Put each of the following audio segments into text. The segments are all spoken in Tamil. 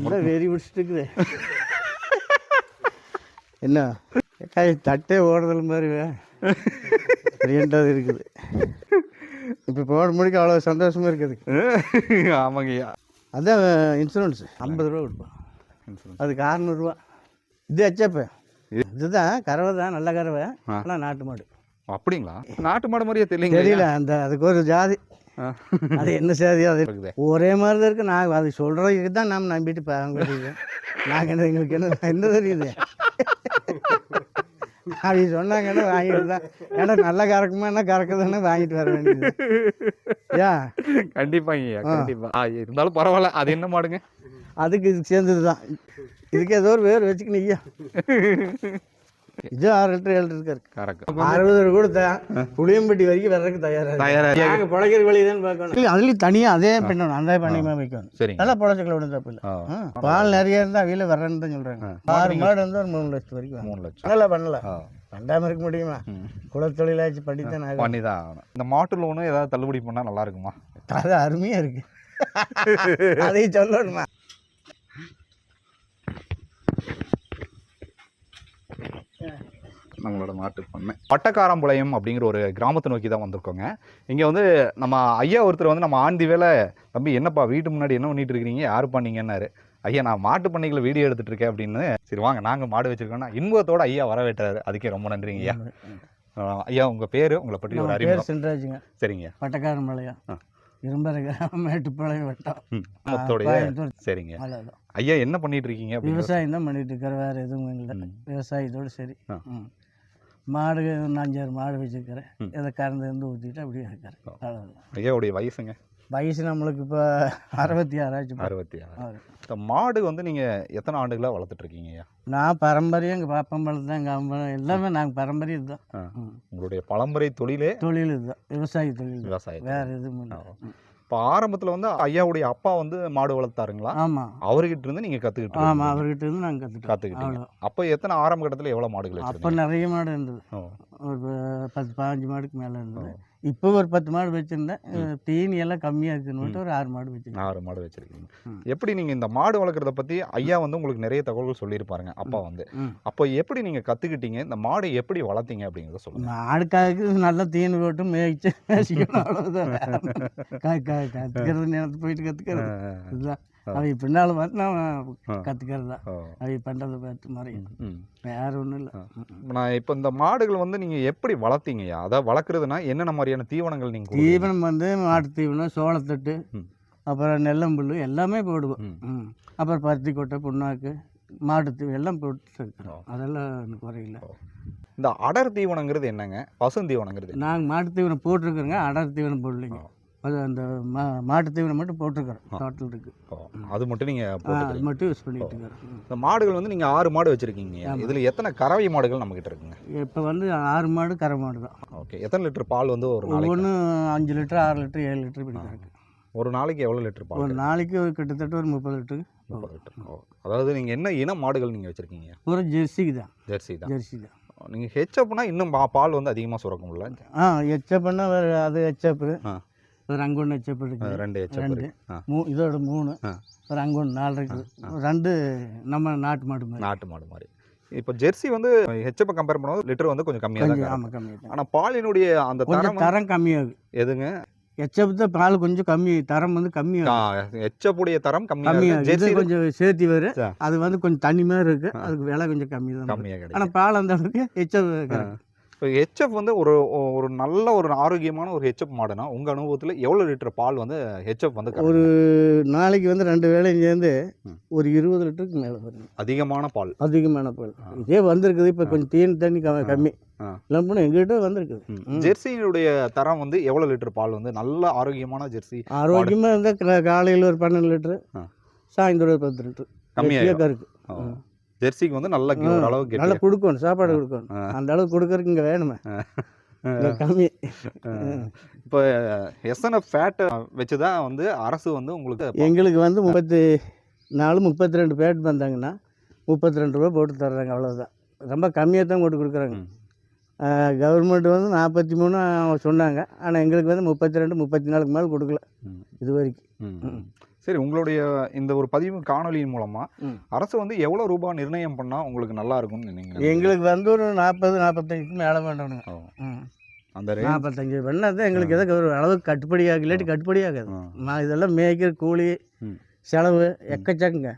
இல்லை வெறி பிடிச்சிட்டு இருக்குது என்ன தட்டே ஓடுதல் மாதிரி ரெண்டாவது இருக்குது. இப்போ போட முடிக்க அவ்வளோ சந்தோஷமாக இருக்குது. ஆமாங்கய்யா. அதான் இன்சூரன்ஸ் ஐம்பது ரூபா கொடுப்போம். அதுக்கு அறநூறுவா. இது ஹெச்எப்பு இதுதான் கறவை தான் நல்ல கறவை. ஆனால் நாட்டு மாடு. அப்படிங்களா? நாட்டு மாடு மாதிரியே தெரியல தெரியல அந்த அதுக்கு ஒரு ஜாதி. அது என்ன சாதி அது இருக்குது ஒரே மாதிரி தான் இருக்கு. நான் அது சொல்கிறதுக்கு தான் நாம் நம்பிட்டு அவங்க நாங்கள் என்ன எங்களுக்கு என்ன என்ன தெரியுது? அப்படி சொன்னாங்கன்னா வாங்கிட்டு தான் ஏன்னா நல்லா கறக்குமா என்ன கறக்குதுன்னு வாங்கிட்டு வர வேண்டியது. ஏன் கண்டிப்பாங்கய்யா கண்டிப்பா. ஆ, இருந்தாலும் பரவாயில்ல. அது என்ன மாடுங்க? அதுக்கு இது சேர்ந்தது தான் இதுக்கு ஏதோ ஒரு பேர் வச்சுக்கணும் ஐயா. இது ஆறு லிட்டர் ஏழு லிட்டர் இருக்கு. கரெக்ட். அறுபது கொடுத்தா புளியம்பட்டி வரைக்கும் வர்றதுக்கு தயாராக தயாரா நாங்கள் பிழைக்கிற வழி தான் பார்க்கணும். இல்லை அதுலேயும் தனியாக அதே பண்ணணும் அந்த பண்ணியமாக வைக்கணும். சரிங்க. நல்லா பிழைச்சிக்கல விட தப்பு இல்லை. பால் நிறைய இருந்தால் அவையில் வரேன்னு தான் சொல்கிறாங்க ஆறு மாடு இருந்தால் ஒரு மூணு லட்சம் வரைக்கும். மூணு லட்சம். பண்ணல பண்ணல. ஆ. ரெண்டாம இருக்க முடியுமா. குலத்தொழிலாச்சு படித்தான். பண்ணி தான் ஆகணும். இந்த மாட்டு லோனு ஏதாவது தள்ளுபடி பண்ணால் நல்லா இருக்குமா? அது அருமையாக இருக்கு. அதையும் சொல்லணுமா? நம்மளோட மாட்டு பண்ணை. பட்டக்காரம்பாளையம் அப்படிங்கிற ஒரு கிராமத்தை நோக்கி தான் வந்திருக்கோங்க. இங்கே வந்து நம்ம ஐயா ஒருத்தர் வந்து நம்ம ஆண்டி வேலை தம்பி என்னப்பா வீட்டு முன்னாடி என்ன பண்ணிட்டு இருக்கிறீங்க? யாருப்பா நீங்கன்னாரு? ஐயா நான் மாட்டு பண்ணைகளை வீடியோ எடுத்துட்டு இருக்கேன் அப்படின்னு சரி வாங்க நாங்கள் மாடு வச்சிருக்கோம்னா இன்பத்தோட ஐயா வரவேற்றாரு. அதுக்கே ரொம்ப நன்றிங்க ஐயா ஐயா உங்கள் பேர் உங்களை பற்றி ஒரு பேர் சென்றாச்சுங்க சரிங்க பட்டக்காரன் மலையா ஆ. இரும்பர கிராமம் மேட்டுப்பாளையம் வட்டம் சரிங்க. ஐயா என்ன பண்ணிட்டு இருக்கீங்க விவசாயம் தான் பண்ணிட்டு இருக்கிற வேற எதுவும் இல்லை. விவசாயத்தோடு சரி. மாடு ஒரு அஞ்சாறு மாடு வச்சுருக்கிறேன். இதை கறந்து இருந்து ஊற்றிட்டு அப்படியே இருக்கிறேன் அவ்வளோதான் ஐயாவுடைய வயசுங்க? வயசு நம்மளுக்கு இப்போ அறுபத்தி ஆறாச்சு. அறுபத்தி ஆறு. இந்த மாடு வந்து நீங்கள் எத்தனை ஆண்டுகளாக ஐயா? நான் பரம்பரையாக எங்கள் பாப்பம்பழம் தான் எங்கள் எல்லாமே நாங்கள் பாரம்பரியம் இதுதான். உங்களுடைய பழம்பரை தொழிலே தொழில் இதுதான் விவசாய தொழில். விவசாயம் வேற எதுவும் இல்லை. இப்போ ஆரம்பத்தில் வந்து ஐயாவுடைய அப்பா வந்து மாடு வளர்த்தாருங்களா? ஆமாம் அவர்கிட்ட இருந்து நீங்கள் கற்றுக்கிட்டு ஆமாம் அவர்கிட்ட இருந்து நாங்கள் கற்றுட்டோம் கற்றுக்கிட்டீங்க அப்போ எத்தனை ஆரம்ப கட்டத்தில் எவ்வளோ மாடுகள் அப்போ நிறைய மாடு இருந்தது. ஒரு பத்து பதினஞ்சு மாடுக்கு மேலே இருந்தது. இப்போ ஒரு பத்து மாடு வச்சுருந்தேன். தீனி எல்லாம் கம்மியாக இருக்குன்னு ஒரு ஆறு மாடு வச்சுருந்தேன் ஆறு மாடு வச்சுருக்கீங்க. எப்படி நீங்கள் இந்த மாடு வளர்க்குறத பற்றி ஐயா வந்து உங்களுக்கு நிறைய தகவல்கள் சொல்லியிருப்பாருங்க அப்பா வந்து. அப்போ எப்படி நீங்கள் கற்றுக்கிட்டீங்க இந்த மாடு எப்படி வளர்த்தீங்க அப்படிங்கிறத சொல்லுங்கள் மாடுக்காக நல்லா தீனி போட்டு மேய்ச்சி மேய்ச்சிக்கணும் அவ்வளோதான் கற்றுக்கிறது நேரத்து போயிட்டு கற்றுக்கிறது இதுதான். அவங்க பின்னால் பார்த்து நான் கற்றுக்கிறது தான். அவங்க பண்ணுறதை பார்த்து மாதிரி ம் வேற ஒன்றும் இல்லை. நான் இப்போ இந்த மாடுகள் வந்து நீங்கள் எப்படி வளர்த்தீங்கய்யா அதாவது வளர்க்குறதுனா என்னென்ன மாதிரியான தீவனங்கள் நீங்கள் தீவனம் வந்து மாட்டு தீவனம் சோளத்தட்டு. அப்புறம் நெல்லம்புல் எல்லாமே போடுவோம். அப்புறம் பருத்தி கொட்டை புண்ணாக்கு மாட்டு தீவனம் எல்லாம் போட்டு ஓ. இருக்கிறோம் அதெல்லாம் எனக்கு குறையில இந்த அடர் தீவனங்கிறது என்னங்க? பசுந்தீவனங்கிறது? நாங்கள் மாட்டு தீவனம் போட்டிருக்கிறோங்க அடர் தீவனம் போடலைங்க. அது அந்த மா மாட்டு தீவனம் மட்டும் போட்டிருக்கிறோம். டோட்டல் இருக்கு. ஓ, அது மட்டும் நீங்கள் ஆ, அது மட்டும் யூஸ் பண்ணிட்டு இருக்கிறோம். இந்த மாடுகள் வந்து நீங்கள் ஆறு மாடு வச்சுருக்கீங்க. இதில் எத்தனை கறவை மாடுகள் நம்மக்கிட்ட இருக்குங்க? இப்போ வந்து ஆறு மாடு கரை மாடு தான். ஓகே. எத்தனை லிட்டர் பால் வந்து ஒரு ஒவ்வொன்று அஞ்சு லிட்டர் ஆறு லிட்டர் ஏழு லிட்டர் இருக்கு. ஒரு நாளைக்கு எவ்வளோ லிட்டர் பால் ஒரு நாளைக்கு ஒரு கிட்டத்தட்ட ஒரு முப்பது லிட்டரு. முப்பது லிட்டர். அதாவது நீங்கள் என்ன இன மாடுகள் நீங்கள் வச்சுருக்கீங்க? ஒரு ஜெர்சிக்கு தான். ஜெர்சி தான். ஜெர்சி தான். நீங்கள் ஹெச்அப்னா இன்னும் பால் வந்து அதிகமாக சுரக்கும்ல? ஆ எச்சப்புன்னா வேறு அது எச்சப்பு ஆ. ஒரு அங்கொன்று இருக்குது ரெண்டு ரெண்டு. மூ இதோட மூணு. ஒரு அங்கொன்று நாலு இருக்குது ரெண்டு நம்ம நாட்டு மாடு மாதிரி. நாட்டு மாடு மாதிரி. இப்போ ஜெர்சி வந்து ஹெச்அப்பை கம்பேர் பண்ணும்போது லிட்டர் வந்து கொஞ்சம் கம்மியாக தான் ஆமாம் கம்மி தான். ஆனால் பாலினுடைய அந்த தரம் கொஞ்சம் தரம் கம்மியாகுது. எதுங்க? எச்சப்பு தான் பால் கொஞ்சம் கம்மி தரம் வந்து கம்மியாகும் ஹெச்அப்புடைய தரம் கம்மியாக ஜெர்சி கொஞ்சம் சேர்த்தி வரும். அது வந்து கொஞ்சம் தண்ணி மாதிரி இருக்கு. அதுக்கு விலை கொஞ்சம் கம்மி தான் கம்மியாக ஆனால் பால் அந்த அளவுக்கு எச்சப்பு இப்போ ஹெச்எஃப் வந்து ஒரு ஒரு நல்ல ஒரு ஆரோக்கியமான ஒரு ஹெச்எஃப் மாடுனா உங்கள் அனுபவத்தில் எவ்வளோ லிட்டர் பால் வந்து ஹெச்எஃப் வந்து? ஒரு நாளைக்கு வந்து ரெண்டு வேளையும் சேர்ந்து. ஒரு இருபது லிட்டருக்கு மேலே வரும் அதிகமான பால் அதிகமான பால் இதே வந்திருக்குது இப்போ கொஞ்சம் தீனி தண்ணி கம்மி ஆ. இல்லைன்னா எங்கிட்ட வந்திருக்குது. ஜெர்சியினுடைய தரம் வந்து எவ்வளோ லிட்டர் பால் வந்து நல்ல ஆரோக்கியமான ஜெர்சி ஆரோக்கியமாக இருந்தால் காலையில் ஒரு பன்னெண்டு லிட்டரு. சாயந்தரம் ஒரு பத்து லிட்டரு கம்மியாயிரும். இருக்கு ஆ. ஜெர்சிக்கு வந்து நல்ல கி- ஓரளவு நல்லா கொடுக்கணும் சாப்பாடு கொடுக்கணும். அந்த அளவுக்கு கொடுக்கறதுக்கு இங்கே வேணுமே. கம்மி. இப்போ எஸ்என்எஃப் ஃபேட்டை வச்சு தான் வந்து அரசு வந்து உங்களுக்கு எங்களுக்கு வந்து முப்பத்தி நாலு முப்பத்தி ரெண்டு பேட் வந்தாங்கன்னா முப்பத்தி ரெண்டு ரூபா போட்டு தர்றாங்க அவ்வளோதான் ரொம்ப கம்மியாக தான் போட்டு கொடுக்குறாங்க. கவர்மெண்ட் வந்து நாற்பத்தி மூணு சொன்னாங்க. ஆனால் எங்களுக்கு வந்து முப்பத்தி ரெண்டு முப்பத்தி நாலுக்கு மேலே கொடுக்கல. இது வரைக்கும். சரி உங்களுடைய இந்த ஒரு பதிவு காணொலியின் மூலமா ம். அரசு வந்து எவ்வளவு ரூபாய் நிர்ணயம் பண்ணா உங்களுக்கு நல்லா இருக்கும்னு நீங்க எங்களுக்கு வந்து ஒரு நாற்பது நாற்பத்தஞ்சுக்கு மேலே ம். அந்த நாற்பத்தஞ்சு பண்ணால் தான் எங்களுக்கு எதுக்கு ஒரு அளவுக்கு கட்டுப்படியாக இல்லாட்டி கட்டுப்படியாகாது ஆ. நான் இதெல்லாம் மேய்க்கிற கூலி. செலவு எக்கச்சக்கங்க.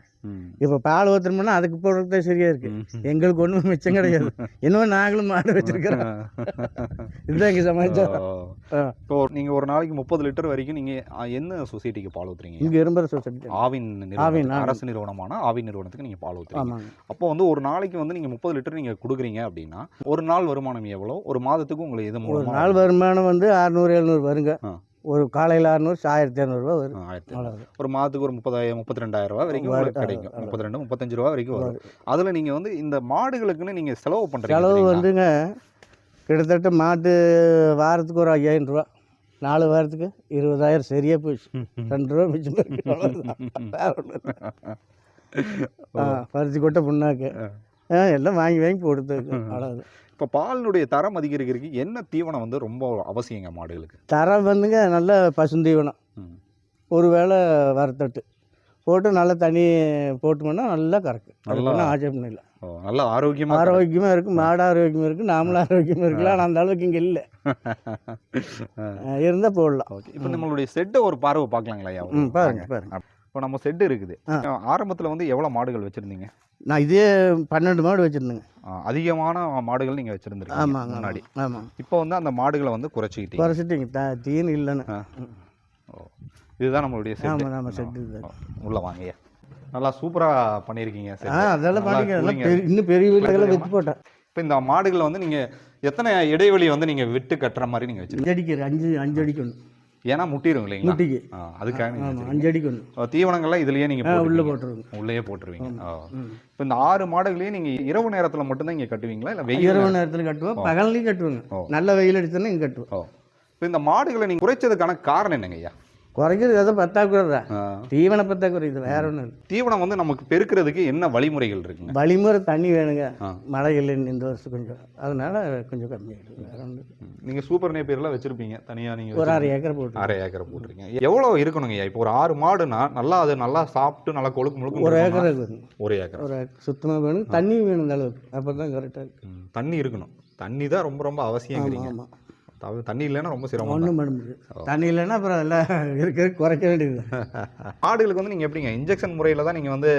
இப்போ பால் ஊற்றுனோம்னா அதுக்கு போடுறது இருக்குது ம். எங்களுக்கு ஒன்றும் மிச்சம் கிடையாது. இன்னும் நாங்களும் மாடு வச்சிருக்கிறோம். இதுதான் எங்கள் சமாச்சாரம். இப்போ நீங்க ஒரு நாளைக்கு முப்பது லிட்டர் வரைக்கும் நீங்க என்ன சொசைட்டிக்கு பால் ஊத்துறீங்க? இங்கே இரும்புற சொசைட்டி. ஆவின் ஆவின். அரசு நிறுவனமான ஆவின் நிறுவனத்துக்கு நீங்க பால் ஆமாங்க. அப்போ வந்து ஒரு நாளைக்கு வந்து நீங்க முப்பது லிட்டர் நீங்க கொடுக்குறீங்க அப்படின்னா ஒரு நாள் வருமானம் எவ்வளோ? ஒரு மாதத்துக்கு உங்களுக்கு இது ஒரு நாள் வருமானம் வந்து அறநூறு எழுநூறு வருங்க. ஒரு காலையில் அறநூறு ஆயிரத்தி இரநூறுவா வரும். ஆயிரத்தி. ஒரு மாதத்துக்கு ஒரு முப்பதாயிரம் முப்பத்தி ரெண்டாயிரம் ரூபாய் வரைக்கும். உங்களுக்கு கிடைக்கும். முப்பத்தி ரெண்டு முப்பத்தஞ்சு ரூபா வரைக்கும் வரும். அதுல நீங்க வந்து இந்த மாடுகளுக்குன்னு நீங்க செலவு பண்றீங்க செலவு? வந்துங்க. கிட்டத்தட்ட மாட்டு வாரத்துக்கு ஒரு ஐயாயிரம் ரூபா. நாலு வாரத்துக்கு இருபதாயிரம் சரியாக போச்சு. ரெண்டு ரூபா மிச்சம் பருத்தி கொட்டை புண்ணாக்கு. ஆ, எல்லாம் வாங்கி வாங்கி போடுது அவ்வளோது இப்போ பாலினுடைய தரம் அதிகரிக்கிறதுக்கு என்ன தீவனம் வந்து ரொம்ப அவசியங்க மாடுகளுக்கு? தரம் வந்துங்க நல்ல பசுந்தீவனம். ஒரு வேளை வறுத்தட்டு போட்டு நல்லா தண்ணி போட்டோம்னா நல்லா கறக்கு. நல்லா- ஆட்சேபம் இல்லை. நல்ல ஆரோக்கியமா ஆரோக்கியமாக இருக்குது மாடு ஆரோக்கியமாக இருக்குது நாமளும் ஆரோக்கியமாக இருக்கலாம். ஆனால் அந்த அளவுக்கு இங்கே இல்லை. இருந்தால் போடலாம். ஓகே. இப்போ நம்மளுடைய செட்டை ஒரு பார்வை பார்க்கலாங்களா? ம் பாருங்க. பாருங்க. இப்போ நம்ம செட்டு இருக்குது. ஆரம்பத்துல வந்து எவ்வளவு மாடுகள் வச்சிருந்தீங்க? நான் இதே பன்னெண்டு மாடு வச்சுருந்தேங்க. அதிகமான மாடுகள் நீங்க வச்சிருந்திருக்கீங்க ஆமாங்க முன்னாடி. ஆமாம் இப்போ வந்து அந்த மாடுகளை வந்து குறைச்சிக்கிட்டீங்க. குறைச்சிட்டிங்க. த தீனு இல்லைன்னு. ஓ. இதுதான் நம்மளுடைய ஆமாம் ஆமாம் செட்டு உள்ள வாங்கய்யா நல்லா சூப்பரா பண்ணியிருக்கீங்க ஆ அதெல்லாம் பண்ணிக்க இன்னும் பெரிய வீட்டுக்கெல்லாம் வச்சு போட்டேன். இப்போ இந்த மாடுகளை வந்து நீங்க எத்தனை இடைவெளி வந்து நீங்க விட்டு கட்டுற மாதிரி நீங்க வச்சிருக்கீங்க? அஞ்சு அடிக்கு அஞ்சு அஞ்சு அடிக்கு ஒன்று ஏன்னா முட்டிரும் இல்லைங்களா முட்டிக்கு. அதுக்காக. அஞ்சு அடிக்கு ஒன்று தீவனங்கள்லாம் இதுலயே நீங்க உள்ளே போட்டுருவீங்க. உள்ளேயே போட்டுருவீங்க. இப்போ இந்த ஆறு மாடுகளையும் நீங்க இரவு நேரத்துல மட்டும்தான் இங்க கட்டுவீங்களா? இல்ல வெயில் இரவு நேரத்தில்? கட்டுவோம். பகல்லையும் கட்டுவோங்க. நல்ல வெயில் அடிச்சோன்னா இங்கே கட்டுவோம். இப்போ இந்த மாடுகளை நீங்க குறைச்சதுக்கான காரணம் என்னங்க ஐயா குறைக்கிறது எதை பத்தாக்குறை தான் தீவன பத்தாக்குறை இது வேற ஒன்றும் இல்லை. தீவனம் வந்து நமக்கு பெருக்கிறதுக்கு என்ன வழிமுறைகள் இருக்குங்க? வழிமுறை தண்ணி வேணுங்க. மழை இல்லை இந்த வருஷம் கொஞ்சம். அதனால கொஞ்சம் கம்மியாகிடுது வேற ஒன்றும் இல்லை. ம். நீங்க சூப்பர் நேப்பியர்லாம் வச்சிருப்பீங்க தனியா நீங்க ஒரு. அரை ஏக்கர் போட்டு அரை ஏக்கர் போட்டிருக்கீங்க. எவ்வளவு இருக்கணுங்க இப்போ ஒரு ஆறு மாடுனா நல்லா அது நல்லா சாப்பிட்டு நல்லா கொழுக்கு முழுக்கு ஒரு ஏக்கர் இருக்குங்க. ஒரு ஏக்கர். ஒரு ஏக்கர். சுத்தமாக வேணும் தண்ணி வேணும் இந்த அளவுக்கு. அப்போ தான் கரெக்டாக இருக்கு. ம், தண்ணி இருக்கணும். தண்ணி தான் ரொம்ப ரொம்ப அவசியங்கிறீங்க ஆமாம் தண்ணி இல்லைன்னா ரொம்ப சிரமம். ஒன்றும் பண்ண முடியாது. தண்ணி இல்லைன்னா அப்புறம் எல்லாம் இருக்க குறைக்க வேண்டியது மாடுகளுக்கு வந்து நீங்க எப்படிங்க? இன்ஜெக்ஷன் முறையில தான் நீங்க வந்து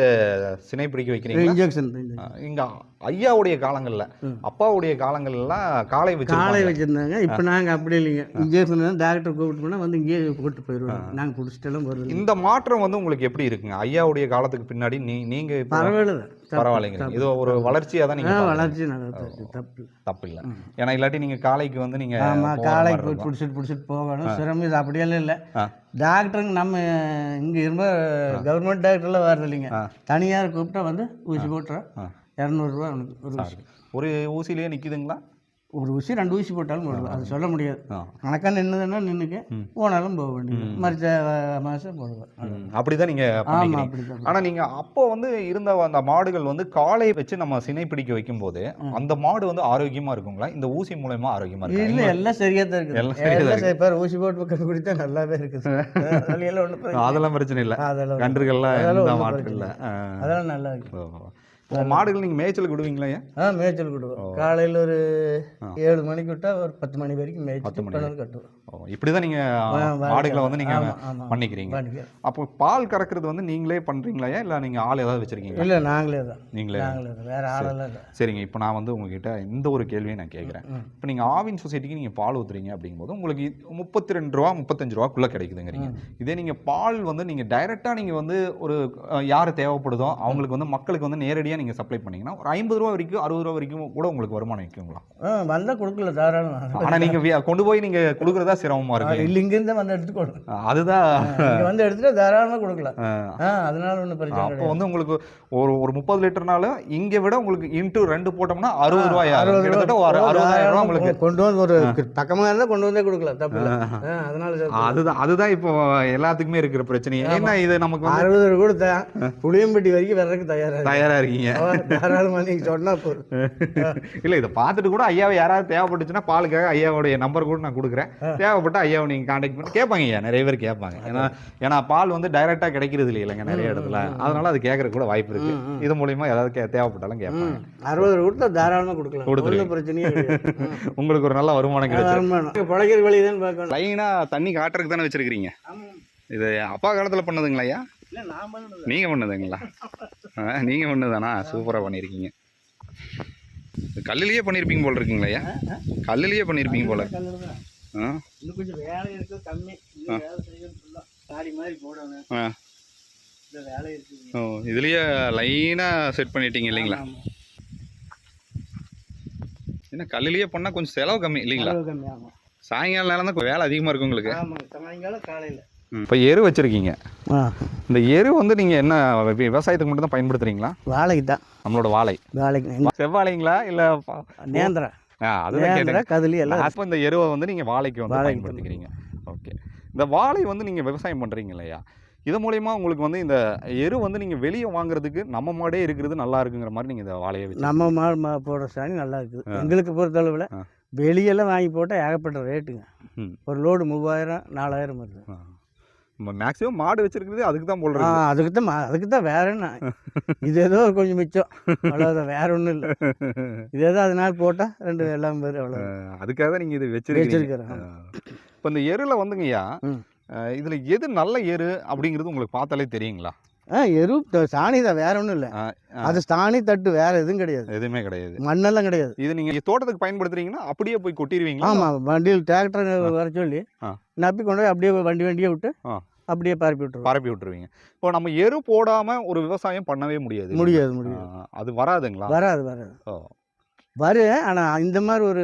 சினை பிடிக்க வைக்கிறீங்க இன்ஜெக்ஷன் இங்க ஐயாவுடைய காலங்கள்ல. அப்பாவுடைய காலங்கள்லாம் காளை வச்சு காலை வச்சுருந்தாங்க. இப்போ நாங்கள் அப்படி இல்லைங்க. இன்ஜெக்ஷன் டாக்டர் கூப்பிட்டு போனால் வந்து இங்கேயே கூப்பிட்டு போயிடுவோம் நாங்கள் பிடிச்சிட்டெல்லாம் வருது இந்த மாற்றம் வந்து உங்களுக்கு எப்படி இருக்குங்க? ஐயாவுடைய காலத்துக்கு பின்னாடி நீ நீங்க இப்போ பரவாயில்ல. பரவாயில்லைங்க இது ஒரு வளர்ச்சியா தான் ஆ நீங்க பார்க்கறீங்க. வளர்ச்சி இருக்கு, தப்பு. இல்லை. தப்பு இல்ல ஏன்னா இல்லாட்டி நீங்க காளைக்கு வந்து நீங்க ஆமாம் போற காலை மாதிரி போய். பிடிச்சிட்டு பிடிச்சிட்டு போகணும். சிரமம் இது அப்படியெல்லாம் இல்லை. டாக்டருங்க நம்ம இங்கே இரும்ப கவர்மெண்ட் டாக்டர்லாம் வரது இல்லைங்க. தனியார் கூப்பிட்டா வந்து ஊசி போட்டுறோம். இரநூறுவா ஒரு ஒரு ஊசிலேயே நிக்குதுங்களா? ஒரு ஊசி ரெண்டு ஊசி போட்டாலும் போடுவோம் அது சொல்ல முடியாது. கணக்காக நின்றுதுன்னா நின்றுக்க. போனாலும் போக வேண்டியது. மறுத்த மாதம் போடுவேன். ம், அப்படிதான் நீங்க ஆமாம் அப்படி தான் ஆனா நீங்க அப்போ வந்து இருந்த அந்த மாடுகள் வந்து காலை வச்சு நம்ம சினை பிடிக்க வைக்கும்போது அந்த மாடு வந்து ஆரோக்கியமா இருக்குங்களா? இந்த ஊசி மூலயமா ஆரோக்கியமா இல்லை இருக்கு எல்லாம் சரியாக தான் இருக்குது. எல்லாம் தான் சரி பாரு ஊசி போட்டு பக்கம் குடித்தா நல்லாவே இருக்குது. அதெல்லாம் ஒன்றும் அதெல்லாம் பிரச்சனை இல்ல. அதெல்லாம் கன்றுகள்லாம் அதெல்லாம் இல்ல. நல்லா இருக்கு மாடுகள் நீங்க மேய்ச்சலுக்கு விடுவீங்களா ஐயா? ஆ மேய்ச்சல் விடுவோம். காலையில் ஒரு ஏழு மணிக்கு விட்டா ஒரு பத்து மணி வரைக்கும் பிறகு கட்டுவோம். ஓ இப்படிதான் நீங்க வா- மாடுகளை வந்து நீங்க ஆமாம் ஆமாம் பண்ணிக்கிறீங்க. அப்போ பால் கறக்கிறது வந்து நீங்களே பண்றீங்களா ஐயா? இல்ல நீங்க ஆள் ஏதாவது வச்சிருக்கீங்களா? இல்லை நாங்களே தான். நீங்களே நாங்களே தான். வேறு ஆளெல்லாம் இல்லை. சரிங்க. இப்போ நான் வந்து உங்ககிட்ட இந்த ஒரு கேள்வியை நான் கேட்குறேன். இப்போ நீங்கள் ஆவின் சொசைட்டிக்கு நீங்கள் பால் ஊத்துறீங்க அப்படிங்கும்போது உங்களுக்கு முப்பத்தி ரெண்டு ரூபா முப்பத்தஞ்சு ரூபாக்குள்ளே கிடைக்குதுங்கிறீங்க. இதே நீங்கள் பால் வந்து நீங்கள் டைரெக்டாக நீங்கள் வந்து ஒரு யார் தேவைப்படுதோ அவங்களுக்கு வந்து மக்களுக்கு வந்து நேரடியாக நீங்கள் சப்ளை பண்ணீங்கன்னா ஒரு ஐம்பது ரூபா வரைக்கும் அறுபது ரூபா வரைக்கும் கூட உங்களுக்கு வருமானம் வைக்குங்களா வந்தால் கொடுக்கல தாராளம். ஆனால் நீங்கள் கொண்டு போய் நீங்கள் கொடுக்குறதா சிரமமாக இருக்கு இல்லை இங்கேருந்து வந்து எடுத்துக்கணும் அதுதான். வந்து எடுத்துட்டா தாராளமாக கொடுக்கலாம். அதனால ஒன்றும் பிரச்சனை அப்போ வந்து உங்களுக்கு ஒரு ஒரு முப்பது லிட்டர்னால இங்கே விட உங்களுக்கு இன்ட்டு ரெண்டு போட்டோம்னா அறுபது ரூபாய் அறுபது கிட்டத்தட்ட ஒரு அறுபதாயிரம் ரூபா உங்களுக்கு. கொண்டு வந்து ஒரு பக்கமாக இருந்தால் கொண்டு வந்தே கொடுக்கலாம் தப்பு அதனால. அதுதான் அதுதான் இப்போ எல்லாத்துக்குமே இருக்கிற பிரச்சனை. ஏன்னா இது நமக்கு அறுபது கொடுத்தா புளியம்பட்டி வரைக்கும் வர்றதுக்கு தயாராக தயாரா இருக்கீங்க. வச்சிருக்கீங்க தாராளமாக நீங்கள் சொன்னால் போதும். இல்லை இதை பார்த்துட்டு கூட ஐயாவை யாராவது தேவைப்பட்டுச்சுன்னா பாலுக்காக ஐயாவுடைய நம்பர் கூட நான் கொடுக்குறேன். தேவைப்பட்ட ஐயாவை நீங்கள் காண்டாக்ட் பண்ணி கேட்பாங்க ஐயா நிறைய பேர் கேட்பாங்க. ஏன்னா ஏன்னா பால் வந்து டைரெக்டாக கிடைக்கிறது இல்லைங்க நிறைய இடத்துல. அதனால அது கேட்கறதுக்கு கூட வாய்ப்பு இருக்கு. இது மூலியமா ஏதாவது தேவைப்பட்டாலும் கேட்பாங்க. அறுபது கொடுத்தா தாராளமாக கொடுக்கலாம். கொடுத்துருவீங்க. ஒன்றும் பிரச்சனையே உங்களுக்கு ஒரு நல்ல வருமானம் வருமானம். பழகிற வழி தான் பார்க்கணும். லைனா தண்ணி காட்டுறதுக்கு தானே வச்சிருக்கீங்க இது அப்பா காலத்துல பண்ணதுங்களா ஐயா? இல்லை நான் பண்ணது நீங்க பண்ணதுங்களா? ஆ, நீங்க பண்ணதானா சூப்பரா பண்ணிருக்கீங்க. இது கல்லுலயே பண்ணிருப்பீங்க போல இருக்குங்களா ஐயா? கல்லுலயே பண்ணிருப்பீங்க போல. இன்னும் கொஞ்சம் வேலை இருக்கு கம்மி. இன்னும் வேலை செய்யணும் ஃபுல்லாக காடி மாதிரி போடணும். ஆ. வேலை ஓ இதுலயே லைனா செட் பண்ணிட்டீங்க இல்லைங்களா. ஏன்னா கல்லுலயே பண்ணா கொஞ்சம் செலவு கம்மி இல்லைங்களா? கம்மி ஆமாம் சாயங்கால நேரம் தான் வேலை அதிகமா இருக்கும் உங்களுக்கு. ஆமாங்க சாயங்காலம் காலையில். இப்போ எரு வச்சிருக்கீங்க. இந்த எரு வந்து நீங்க என்ன விவசாயத்துக்கு மட்டும் தான் பயன்படுத்துறீங்களா? வாழைக்கு தான். நம்மளோட வாழை. வாழைக்கு. செவ்வாழைங்களா இல்ல ப- நேந்திரா ஆ, அதுதான் கதிலி எல்லாம் அப்போ இந்த எருவை வந்து நீங்க வாழைக்கு வந்து பயன்படுத்திக்கிறீங்க. ஓகே. இந்த வாழை வந்து நீங்க விவசாயம் பண்றீங்க இல்லையா? இது மூலியமா உங்களுக்கு வந்து இந்த எரு வந்து நீங்க வெளியே வாங்குறதுக்கு நம்ம மாடே இருக்கிறது நல்லா இருக்குங்கிற மாதிரி நீங்க இந்த வாழையை வச்சு நம்ம மா போடுற சாணி நல்லா இருக்குது. எங்களுக்கு பொறுத்தளவில். வெளியெல்லாம் வாங்கி போட்டால் ஏகப்பட்ட ரேட்டுங்க. ஒரு லோடு மூவாயிரம் நாலாயிரம் வருது. மேக்ஸிமம் மாடு வச்சிருக்கிறது அதுக்கு தான் இருக்கு. அதுக்கு தான் அதுக்கு தான் வேற என்ன? இது ஏதோ கொஞ்சம் மிச்சம். அவ்வளோதான் வேற ஒன்றும் இல்லை. இது ஏதோ அதனால போட்டால் ரெண்டு எல்லாம் பேர் அவ்வளோ அதுக்காக தான் நீங்க இது வச்சிருக்கிறேன் இப்போ இந்த எருல வந்துங்கய்யா இதுல எது நல்ல எரு அப்படிங்கிறது உங்களுக்கு பார்த்தாலே தெரியுங்களா? ஆ எரு சாணி தான் வேற ஒன்றும் இல்லை. அது சாணி தட்டு வேற எதுவும் கிடையாது. எதுவுமே கிடையாது. மண்ணெல்லாம் கிடையாது. இது நீங்க தோட்டத்துக்கு பயன்படுத்துறீங்கன்னா அப்படியே போய் கொட்டிடுவீங்களா? ஆமாம் வண்டியில் டிராக்டர் வர சொல்லி. நப்பி கொண்டு போய் அப்படியே வண்டி வண்டியை விட்டு. அப்படியே பரப்பி விட்டுருவோம் பரப்பி விட்டுருவீங்க. இப்போ நம்ம எரு போடாம ஒரு விவசாயம் பண்ணவே முடியாது முடியாது முடியாது. அது வராதுங்களா? வராது வராது. ஓ. வரும் ஆனால் இந்த மாதிரி ஒரு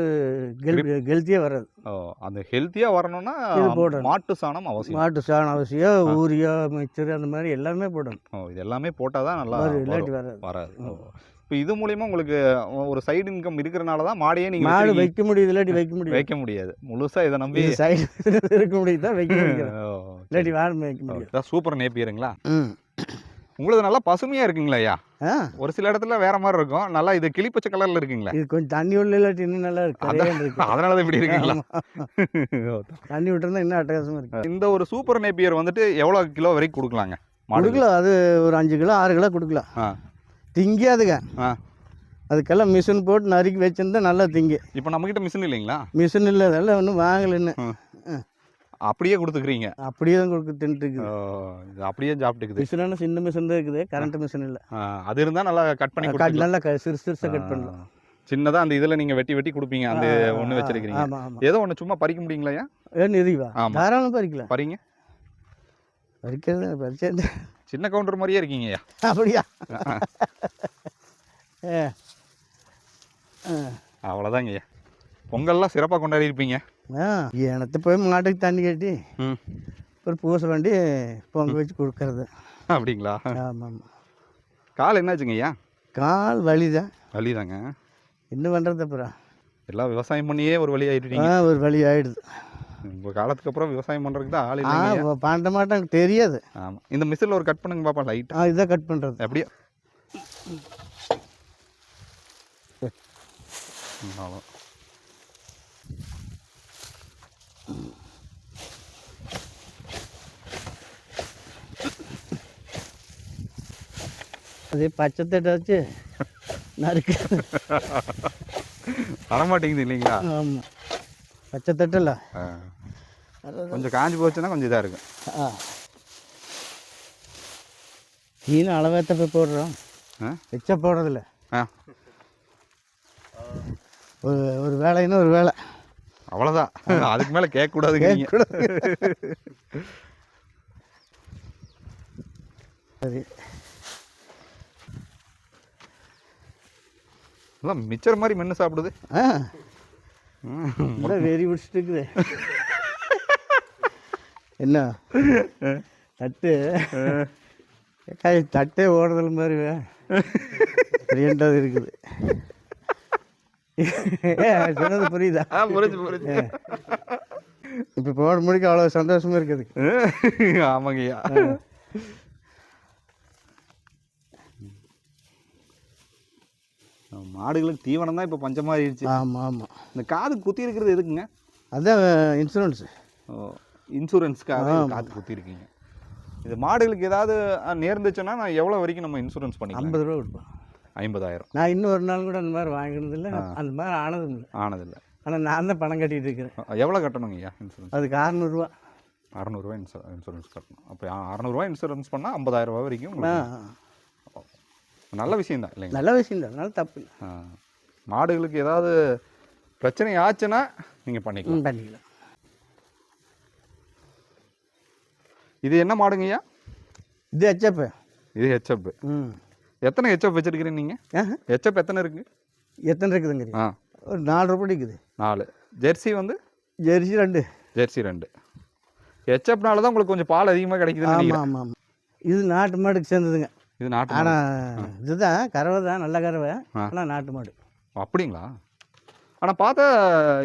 கெல்த்தியே வராது. ஓ அந்த ஹெல்த்தியா வரணும்னா இது போடணும். மாட்டு சாணம் அவசியம். மாட்டு சாணம் அவசியம் ஊரியா மிக்சர் அந்த மாதிரி எல்லாமே போடணும். ஓ இது எல்லாமே போட்டாதான் நல்லா வரும். இல்லாட்டி வராது. வராது. இப்போ இது மூலியமா உங்களுக்கு ஒரு சைடு இன்கம் இருக்கிறனால தான் மாடையே நீங்க மாடு. வைக்க முடியுது இல்லாட்டி வைக்க முடியாது. வைக்க முடியாது. முழுசா இதை நம்பி சைடு இருக்க முடியுது? தான் வைக்க முடியும் ஓ, இல்லாட்டி முடியாது இதான் சூப்பர் நேப்பியருங்களா? ம். உங்களுக்கு நல்லா பசுமையா இருக்குங்களா ஐயா. ஆ. ஒரு சில இடத்துல வேற மாதிரி இருக்கும். நல்லா இது கிளிப்பச்சை கலர்ல இருக்குங்களா. இது கொஞ்சம் தண்ணி உள்ள இல்லாட்டி இன்னும் நல்லா இருக்கு. அதனால தான் இப்படி இருக்குங்களா? தண்ணி விட்டுருந்தா இன்னும் அட்டகாசமாக இருக்கு. இந்த ஒரு சூப்பர் நேப்பியர் வந்துட்டு எவ்வளவு கிலோ வரைக்கும் கொடுக்கலாங்க? கொடுக்கலாம் அது ஒரு அஞ்சு கிலோ ஆறு கிலோ கொடுக்கலாம் ஆ. திங்காதுங்க. ஆ. அதுக்கெல்லாம் மிஷின் போட்டு நறுக்கி வச்சிருந்தா நல்லா திங்கு. இப்போ நம்மகிட்ட மிஷின் இல்லைங்களா? மிஷின் இல்லை அதெல்லாம் ஒன்றும் வாங்கலைன்னு. அப்படியே கொடுத்துக்கிறீங்க. அப்படியே தான் கொடுக்க தின்ட்டு இருக்குது அப்படியே சாப்பிட்டுக்குது மிஷினான சின்ன மிஷின் தான் இருக்குது. கரண்ட் மிஷின் இல்லை. அது இருந்தா நல்லா கட் பண்ணி. நல்லா சிறுசு சிறுசாக கட் பண்ணலாம். ஆ. சின்னதா அந்த இதுல நீங்க வெட்டி வெட்டி கொடுப்பீங்க. அந்த ஆமாம் ஆமாம் ஏதோ ஒண்ணு சும்மா பறிக்க முடியுங்களா ஏன்னு இதுவா. தாராளம் பறிக்கலாம். பறிங்க. பறிக்கிறது? பறிச்சது சின்ன கவுண்டர் மாதிரியே இருக்கீங்க ஐயா. அப்படியா? ஏ ஆ. அவ்வளோதாங்க ஐயா. பொங்கல்லாம் சிறப்பாக கொண்டாடி இருப்பீங்க. எனத்து போய் மாட்டுக்கு தண்ணி கட்டி ம். ஒரு பூசை வண்டி பொங்க வச்சு கொடுக்கறது. அப்படிங்களா? ஆமாம் ஆமாம் கால் என்னாச்சுங்க ஐயா? கால் வலி தான் வலிதாங்க. என்ன பண்ணுறது அப்புறம்? எல்லாம் விவசாயம் பண்ணியே ஒரு வழி ஆ ஆயிட்டீங்க ஒரு வழி ஆயிடுது. உங்க காலத்துக்கு அப்புறம் விவசாயம் பண்றதுக்கு தான் ஆள் ஆ இல்லைங்க பண்ண மாட்டேன் தெரியாது. ஆமா. இந்த மிஷினில் ஒரு கட் பண்ணுங்க பாப்பா லைட். ஆ இதான் கட் பண்ணுறது அப்படியே. ம், அதே பச்சை தட்டை வச்சு நறுக்கு. வரமாட்டேங்குது இல்லைங்களா? ஆமாம் பச்சை தட்டல. கொஞ்சம் காஞ்சி போச்சுன்னா கொஞ்சம் இதாக இருக்கும். ஆ. நீனும் அளவேத்த போய் போடுறோம். வச்சா போடுறதில்ல. ஒரு ஒரு வேலைன்னா ஒரு வேலை. அவ்வளோதான் அதுக்கு மேலே கேட்கக்கூடாதுங்க நீங்கள் சரி. எல்லாம் மிச்சர் மாதிரி மென்று சாப்பிடுது. ஆ. வெறி பிடிச்சிட்டு இருக்குது என்ன தட்டு. தட்டே ஓடுதல் மாதிரி ரெண்டாவது இருக்குது. சொன்னது புரியுதா? புரிஞ்சு புரிஞ்சு. இப்போ போட முடிக்க அவ்வளோ சந்தோஷமா இருக்குது. ஆமாங்கய்யா. மாடுகளுக்கு தீவனம் தான் இப்போ பஞ்சமாயிருச்சு ஆமாம் ஆமாம் இந்த காது குத்தி இருக்கிறது எதுக்குங்க? அதான் இன்சூரன்ஸு இன்சூரன்ஸ்க்காக காது குத்தி இருக்கீங்க இது மாடுகளுக்கு ஏதாவது நேர்ந்துச்சுன்னா நான் எவ்வளோ வரைக்கும் நம்ம இன்சூரன்ஸ் பண்ணிக்கலாம்? ஐம்பது ரூபா கொடுப்பேன் ஐம்பதாயிரம். நான் இன்னும் ஒரு நாள் கூட அந்த மாதிரி வாங்கினது இல்லை. அந்த மாதிரி ஆனதும் இல்லை. ஆனதில்லை. ஆனால் நான் தான் பணம் கட்டிட்டு இருக்கிறேன். எவ்வளோ கட்டணுங்க ஐயா இன்சூரன்ஸ் அதுக்கு அறநூறுவா. அறநூறுவா இன்சூ இன்சூரன்ஸ் கட்டணும். அப்போ அறநூறுவா இன்சூரன்ஸ் பண்ணால் ஐம்பதாயிரம் ரூபா வரைக்கும் நல்ல விஷயம் தான் இல்லைங்க நல்ல விஷயம் தான் அதனால தப்பு இல்லை. மாடுகளுக்கு ஏதாவது பிரச்சனை ஆச்சுன்னா நீங்கள் பண்ணிக்கலாம். பண்ணிக்கலாம். இது என்ன மாடுங்க ஐயா? இது ஹெச்எப் இது ஹெச்எப் ம். எத்தனை ஹெச்எப் வச்சிருக்கிறீங்க நீங்கள். ஹெச்எப் எத்தனை இருக்குது எத்தனை இருக்குதுங்கிறீங்க ஆ. ஒரு நாலு ரூபாய் இருக்குது நாலு. ஜெர்சி வந்து? ஜெர்சி ரெண்டு. ஜெர்சி ரெண்டு. ஹெச்எப்னால தான் உங்களுக்கு கொஞ்சம் பால் அதிகமாக நினைக்கிறேன். ஆமாம் ஆமாம் இது நாட்டு மாடுக்கு சேர்ந்ததுங்க. இது நாட்டு. ஆனால் இதுதான் கறவை தான் நல்ல கறவை. ஆனால் நாட்டு மாடு. அப்படிங்களா? ஆனால் பார்த்தா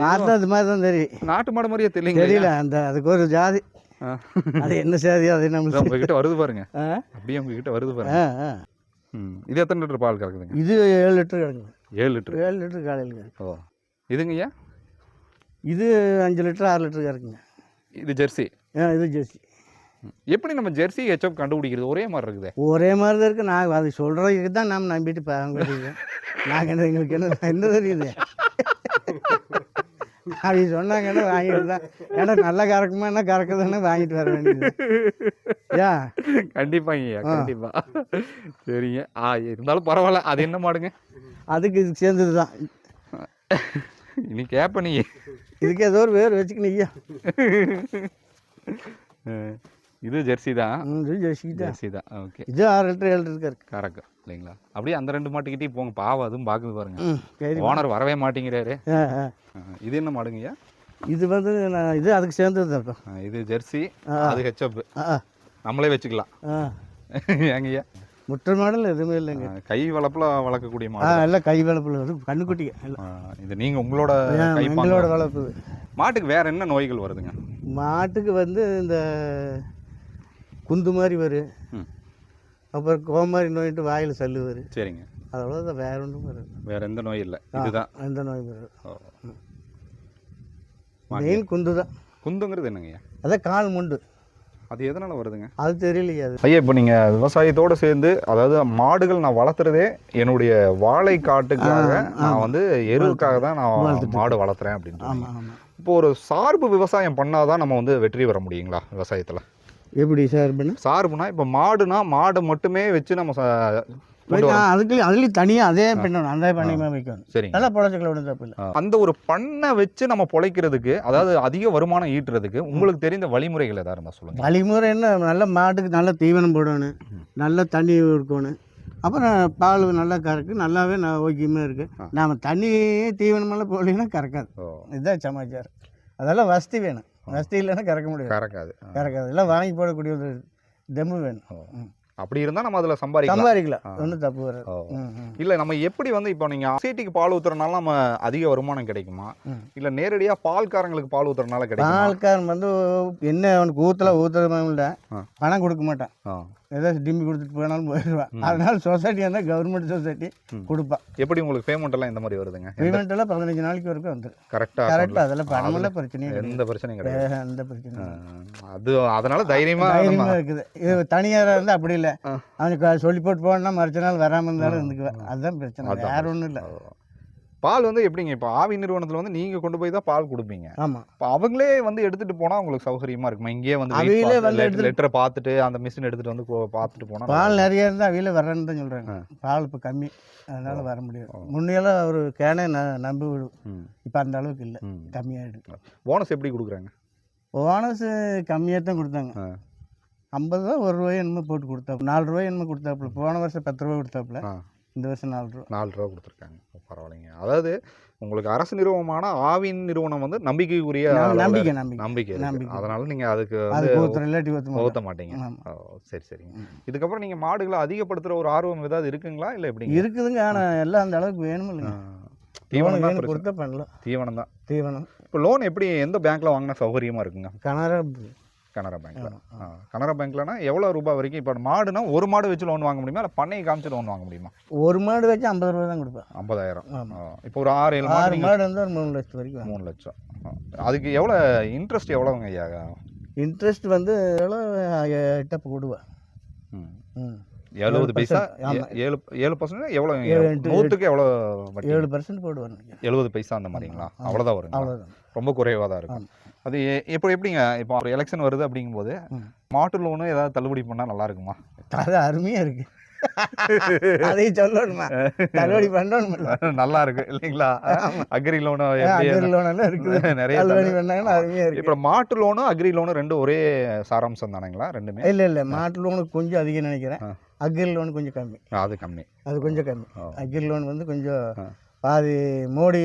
பார்த்தா அது மாதிரி தான் தெரியும். நாட்டு மாடு மாதிரியே தெரியல தெரியல அந்த அதுக்கு ஒரு ஜாதி. அது என்ன ஜாதி அது நம்மளுக்கு உங்ககிட்ட வருது பாருங்க. அப்படியே உங்ககிட்ட வருது பாருங்க. இது எத்தனை லிட்டர் பால் கறக்குதுங்க? இது ஏழு லிட்டர் கிடக்குங்க ஏழு லிட்டர். ஏழு லிட்டர் காலையில் ஓ. இதுங்க ஐயா இது அஞ்சு லிட்டர் ஆறு லிட்டர் கிடக்குங்க இது ஜெர்சி. ஆ இது ஜெர்சி. எப்படி நம்ம ஜெர்சி ஹெச்எப் கண்டுபிடிக்கிறது? ஒரே மாதிரி இருக்குதே. ஒரே மாதிரி தான் இருக்குது நான் அது சொல்கிறதுக்கு தான் நாம் நம்பிட்டு வாங்க நாங்கள் என்ன எங்களுக்கு என்ன என்ன தெரியுது? அவங்க சொன்னாங்கன்னா வாங்கிட்டு தான் ஏன்னா நல்லா கறக்குமா என்ன கறக்குதுன்னு வாங்கிட்டு வர வேண்டியது. ஏன் கண்டிப்பாங்க ஐயா கண்டிப்பா. சரிங்க. ஆ இருந்தாலும் பரவாயில்ல. அது என்ன மாடுங்க? அதுக்கு இதுக்கு சேர்ந்தது தான். நீ கேப்ப நீ. இதுக்கு ஏதோ ஒரு பேர் வச்சுக்கணும் ஐயா. இது ஜெர்சி தான். இது ஜெர்சி தான். ஜெர்சி தான். ஓகே. இது ஆறு லிட்டர் ஏழு லிட்டர் இருக்கு. கரெக்ட். இல்லைங்களா? அப்படியே அந்த ரெண்டு மாட்டுக்கிட்டே போங்க. பாவம் அதுவும் பார்க்குது பாருங்க. ஓனர் வரவே மாட்டேங்கிறாரு. இது என்ன மாடுங்க ஐயா? இது வந்து நான் இது அதுக்கு சேர்ந்தது இது ஜெர்சி அது ஹெச்அப் நம்மளே வச்சுக்கலாம். ஆ. ஏங்க ஐயா? முட்டை மாடல் எதுவுமே இல்லைங்க. கை வளர்ப்புல வளர்க்கக்கூடிய ஆ மாடு. எல்லாம் கை கண்ணுக்குட்டிங்க எல்லாம். அஹ், இது நீங்க உங்களோட எங்களோட வளர்ப்பு. மாட்டுக்கு வேற என்ன நோய்கள் வருதுங்க? மாட்டுக்கு வந்து இந்த குந்து மாதிரி வரும் அப்புறம் கோமாரி நோயிட்டு வாயில் சல்லு வரும் சரிங்க. அவ்வளோதான் வேற ஒன்றும் வரும் வேற எந்த நோய் இல்லை. இதுதான். அந்த நோய் வரும். மெயின் குந்து தான் குந்துங்கிறது என்னங்கய்யா அதான் கால் முண்டு. அது எதனால வருதுங்க? அது தெரியலையே அது. ஐயா இப்போ நீங்கள் விவசாயத்தோடு சேர்ந்து அதாவது மாடுகள் நான் வளர்த்துறதே என்னுடைய வாழை காட்டுக்காக நான் வந்து எருவுக்காக தான் நான் மாடு வளர்த்துறேன் அப்படின்னு இப்போ ஒரு சார்பு விவசாயம் பண்ணாதான் நம்ம வந்து வெற்றி பெற முடியுங்களா விவசாயத்தில்? எப்படி சார் பண்ண சார்புனா இப்போ மாடுனா மாடு மட்டுமே வச்சு நம்ம அதுக்கு அதுலேயும் தனியாக அதே பண்ணணும் அந்த பண்ணியமாக வைக்கணும். சரிங்க. நல்லா பொழைச்சிக்கல ஒன்றும் தப்பு இல்லை. அந்த ஒரு பண்ணை வச்சு நம்ம பொழைக்கிறதுக்கு அதாவது அதிக வருமானம் ஈட்டுறதுக்கு உங்களுக்கு தெரிந்த வழிமுறைகள் ஏதாவது இருந்தால் சொல்லுங்க. வழிமுறை என்ன? நல்ல மாட்டுக்கு நல்ல தீவனம் போடணும். நல்ல தண்ணி இருக்கணும் அப்புறம் பால் நல்லா கறக்கு நல்லாவே நான் ஓக்கியமாக இருக்குது நாம் தண்ணி தீவனமெல்லாம் போடலைன்னா கறக்காது. இதுதான் சமாச்சாரம். அதெல்லாம் வசதி வேணும். வசதி இல்லைன்னா கறக்க முடியாது. கறக்காது. கறக்காது. எல்லாம் வாங்கி போடக்கூடிய ஒரு தெம்பு வேணும். அப்படி இருந்தால் நம்ம அதில் சம்பாதிக்கலாம். சம்பாதிக்கலாம். ஒன்றும் தப்பு வராது. இல்லை நம்ம எப்படி வந்து இப்போ நீங்கள் சீட்டிக்கு பால் ஊத்துறதுனால நம்ம அதிக வருமானம் கிடைக்குமா. இல்லை நேரடியாக பால்காரங்களுக்கு பால் ஊத்துறதுனால கிடைக்குமா? பால்காரன் வந்து என்ன அவனுக்கு ஊற்றல ஊற்றுறதும் இல்லை. பணம் கொடுக்க மாட்டான். ஏதாவது டிம்மி கொடுத்துட்டு போனாலும் போயிடுவான் அதனால சொசைட்டி இருந்தால் கவர்மெண்ட் சொசைட்டி கொடுப்பான் எப்படி உங்களுக்கு பேமெண்ட் எல்லாம் இந்த மாதிரி வருதுங்க? பேமெண்ட் எல்லாம் பதினஞ்சு நாளைக்கு வரைக்கும் வந்துடும் கரெக்டாக கரெக்டாக அதெல்லாம் பணமெல்லாம் பிரச்சனையும் எந்த பிரச்சனையும் கிடையாது. ஏ, அந்த பிரச்சனையும். அது அதனால தைரியமா தைரியமா நம்ம- இருக்குது. இது தனியாராக இருந்தால் அப்படி இல்லை. அவனுக்கு சொல்லி போட்டு போனா மறுச்ச நாள் வராமல் இருந்தாலும் இருந்துக்குவேன் அதுதான் பிரச்சனை. வேற ஒன்றும் இல்லை. பால் வந்து எப்படிங்க? இப்போ ஆவி நிறுவனத்துல வந்து நீங்க கொண்டு போய் தான் பால் கொடுப்பீங்க. ஆமாம் இப்போ அவங்களே வந்து எடுத்துட்டு போனா உங்களுக்கு சௌகரியமா இருக்குமா? இங்கேயே வந்து அவங்களே வந்து லெட்டரை பார்த்துட்டு அந்த மிஷின் எடுத்துட்டு வந்து பார்த்துட்டு போனா பால் நிறைய இருந்தால் அவையில வரேன்னு தான் சொல்கிறாங்க பால் இப்போ கம்மி. அதனால வர முடியாது. முன்னையெல்லாம் ஒரு கேனே ந நம்பி விடும் இப்போ அந்த அளவுக்கு இல்லை. ம். கம்மியாகிடுது போனஸ் எப்படி கொடுக்குறாங்க? போனஸ் கம்மியாக தான் கொடுத்தாங்க. ஐம்பது ரூபா ஒரு ரூபாய் என்னமோ போட்டு கொடுத்தாப்புல. நாலு ரூபாய் என்னமோ கொடுத்தாப்புல. போன வருஷம் பத்து ரூபா கொடுத்தாப்புல. இந்த வருஷம் நாலு ரூபா நாலு ரூபா கொடுத்துருக்காங்க பரவாயில்லைங்க. அதாவது உங்களுக்கு அரசு நிறுவனமான ஆவின் நிறுவனம் வந்து நம்பிக்கைக்குரிய நம்பிக்கை. நம்பிக்கை. நம்பிக்கை. அதனால நீங்க அதுக்கு ஊற்ற மாட்டீங்க. சரி சரிங்க. இதுக்கப்புறம் நீங்க மாடுகளை அதிகப்படுத்துற ஒரு ஆர்வம் ஏதாவது இருக்குங்களா? இல்ல எப்படிங்க இருக்குதுங்க. ஆனால் எல்லாம் அந்த அளவுக்கு வேணும் இல்லைங்க. தீவனம் தான். கொடுத்தா பண்ணலாம். தீவனம் தான். தீவனம். இப்போ லோன் எப்படி எந்த பேங்க்ல வாங்கினா சௌகரியமா இருக்குங்க? கனரா கனரா பேங்க்ல கனரா பேங்க்லனா எவ்வளோ ரூபாய் வரைக்கும் இப்போ மாடுனா ஒரு மாடு வச்சு லோன் வாங்க முடியுமா? இல்லை பண்ணையை காமிச்சு லோன் வாங்க முடியுமா? ஒரு மாடு வச்சு ஐம்பது ரூபா தான் கொடுப்பேன். ஐம்பதாயிரம். இப்போ ஒரு ஆறு ஏழு ஆறு மாடு இருந்தால் ஒரு மூணு லட்சம் வரைக்கும் மூணு லட்சம். அதுக்கு எவ்வளோ இன்ட்ரெஸ்ட் எவ்வளோங்க ஐயா? இன்ட்ரெஸ்ட் வந்து எவ்வளோ எட்டப்பு கொடுவேன் ம். எழுபது பைசா? ஏழு ஏழு பர்சன்ட் எவ்வளோ நூற்றுக்கு எவ்வளோ ஏழு பர்சன்ட் போடுவேன் எழுபது பைசா அந்த மாதிரிங்களா? அவ்வளோதான் அவ்வளோதான் ரொம்ப குறைவாக தான் இருக்கும் அது இப்போ எப்படிங்க? இப்போ ஒரு எலெக்ஷன் வருது அப்படிங்கும்போது. மாட்டு லோனு ஏதாவது தள்ளுபடி பண்ணால் நல்லா இருக்குமா? அது அருமையாக இருக்கு. அதையும் சொல்லணுமா? தள்ளுபடி பண்ணணும்ல. நல்லா இருக்கு இல்லைங்களா? அக்ரி லோனு அக்ரி லோன் எல்லாம் இருக்குது. நிறைய தள்ளுபடி பண்ணாங்கன்னா அருமையாக இருக்கு. இப்போ மாட்டு லோனும் அக்ரி லோனும் ரெண்டும் ஒரே சாராம்சம் தானுங்களா ரெண்டுமே? இல்லை இல்லை. மாட்டு லோனுக்கு கொஞ்சம் அதிகம் நினைக்கிறேன். அக்ரி லோன் கொஞ்சம் கம்மி. அது கம்மி. அது கொஞ்சம் கம்மி. அக்ரி லோன் வந்து கொஞ்சம். பாதி மோடி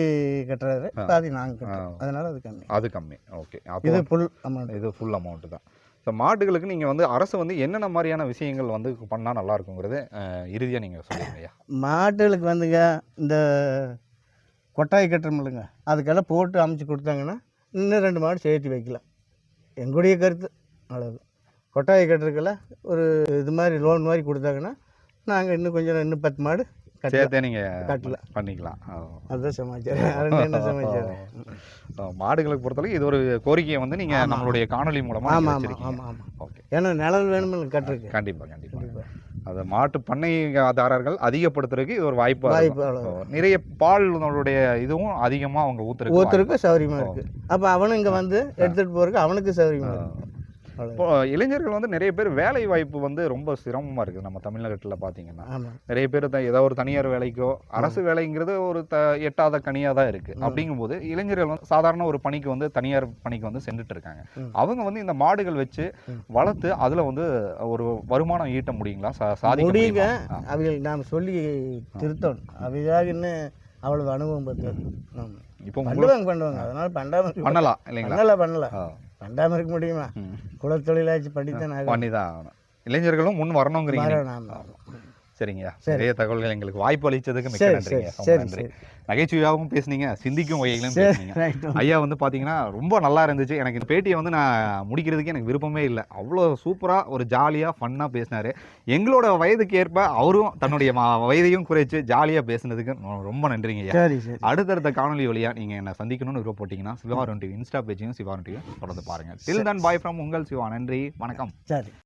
கட்டுறாரு பாதி நாங்கள். கட்டுறோம். அதனால அது கம்மி. அது கம்மி. ஓகே. இது ஃபுல் அமௌண்ட் இது ஃபுல் அமௌண்ட்டு தான். ஸோ மாடுகளுக்கு நீங்கள் வந்து அரசு வந்து என்னென்ன மாதிரியான விஷயங்கள் வந்து பண்ணால் நல்லா இருக்குங்கிறது இறுதியாக நீங்கள் சொல்லுங்க ஐயா. மாட்டுகளுக்கு வந்துங்க இந்த கொட்டாய் கட்டுறமில்லைங்க அதுக்கெல்லாம் போட்டு அமைச்சு கொடுத்தாங்கன்னா இன்னும் ரெண்டு மாடு சேர்த்து வைக்கலாம் எங்களுடைய கருத்து அவ்வளவு. கொட்டாய் கட்டுறதுக்கெல்லாம் ஒரு இது மாதிரி லோன் மாதிரி கொடுத்தாங்கன்னா நாங்கள் இன்னும் கொஞ்சம் இன்னும் பத்து மாடு சேர்த்தே நீங்கள் பண்ணிக்கலாம். அதுதான் சமாச்சாரம் மாடுகளுக்கு பொறுத்தளவுக்கு இது ஒரு கோரிக்கையை வந்து நீங்கள் நம்மளுடைய காணொலி மூலமாக ஆமாம் ஆமாம் ஆமாம் ஓகே. ஏன்னா நிழல் வேணுமில்ல கட்டுறதுக்கு கண்டிப்பாக கண்டிப்பாக அது மாட்டு பண்ணைதாரர்கள் அதிகப்படுத்துறதுக்கு இது ஒரு வாய்ப்பு வாய்ப்பு நிறைய பாலுடைய இதுவும் அதிகமாக அவங்க ஊத்துறதுக்கு ஒருத்தருக்கும் சௌகரியமாக இருக்குது அப்போ அவனும் இங்கே வந்து எடுத்துகிட்டு போகிறதுக்கு அவனுக்கு சௌகரியமாக இருக்குது இளைஞர்கள் வந்து நிறைய பேர் வேலை வாய்ப்பு வந்து ரொம்ப சிரமமாக இருக்குது. நம்ம தமிழகத்தில் பார்த்தீங்கன்னா நிறைய பேர் தான் ஏதோ ஒரு தனியார் வேலைக்கோ அரசு வேலைங்கிறது ஒரு த எட்டாத கனியாக தான் இருக்குது அப்படிங்கும்போது இளைஞர்கள் வந்து சாதாரண ஒரு பணிக்கு வந்து தனியார் பணிக்கு வந்து சென்றுட்டு இருக்காங்க. அவங்க வந்து இந்த மாடுகள் வச்சு. வளர்த்து அதில் வந்து ஒரு வருமானம் ஈட்ட முடியுங்களா? சாதிக்க முடியுங்க. அவைகள் நாம் சொல்லி திருத்தணும். அவையாக இன்னும் அவ்வளவு அனுபவம் ஆமாம் இப்போ பண்ணுவாங்க பண்ணுவாங்க. அதனால பண்ணலாம் இல்லைங்களா? பண்ணல பண்ணல. ஆ. பண்ணாம இருக்க முடியுமா. குலத்தொழிலாச்சு படித்தான் ஆகணும். பண்ணி தான் ஆகணும் இளைஞர்களும் முன் வரணுங்கிறீங்க. வரணும். சரிங்கய்யா நிறைய தகவல்கள் எங்களுக்கு வாய்ப்பு நன்றிங்க. ரொம்ப சரி நன்றி. நகைச்சுவையாகவும் பேசுனீங்க சிந்திக்கும் சரி பேசுனீங்க. ஐயா வந்து பார்த்தீங்கன்னா ரொம்ப நல்லா இருந்துச்சு. எனக்கு இந்த பேட்டியை வந்து நான் முடிக்கிறதுக்கு எனக்கு விருப்பமே இல்லை. அவ்வளோ சூப்பராக ஒரு ஜாலியாக ஃபன்னாக பேசினார். எங்களோட வயதுக்கு ஏற்ப அவரும் தன்னுடைய வயதையும் குறைச்சு ஜாலியாக பேசுனதுக்கு ரொம்ப நன்றிங்க ஐயா. அடுத்தடுத்த காணொலி வழியாக நீங்கள் என்னை சந்திக்கணும்னு விருப்பப்பட்டீங்கன்னா சிவாரன் டிவி இன்ஸ்டா பேஜையும் சிவாரன் டிவியும் தொடர்ந்து பாருங்கள் டில் தன் பாய் ஃப்ரம் உங்கள் சிவா. நன்றி. வணக்கம். சரி.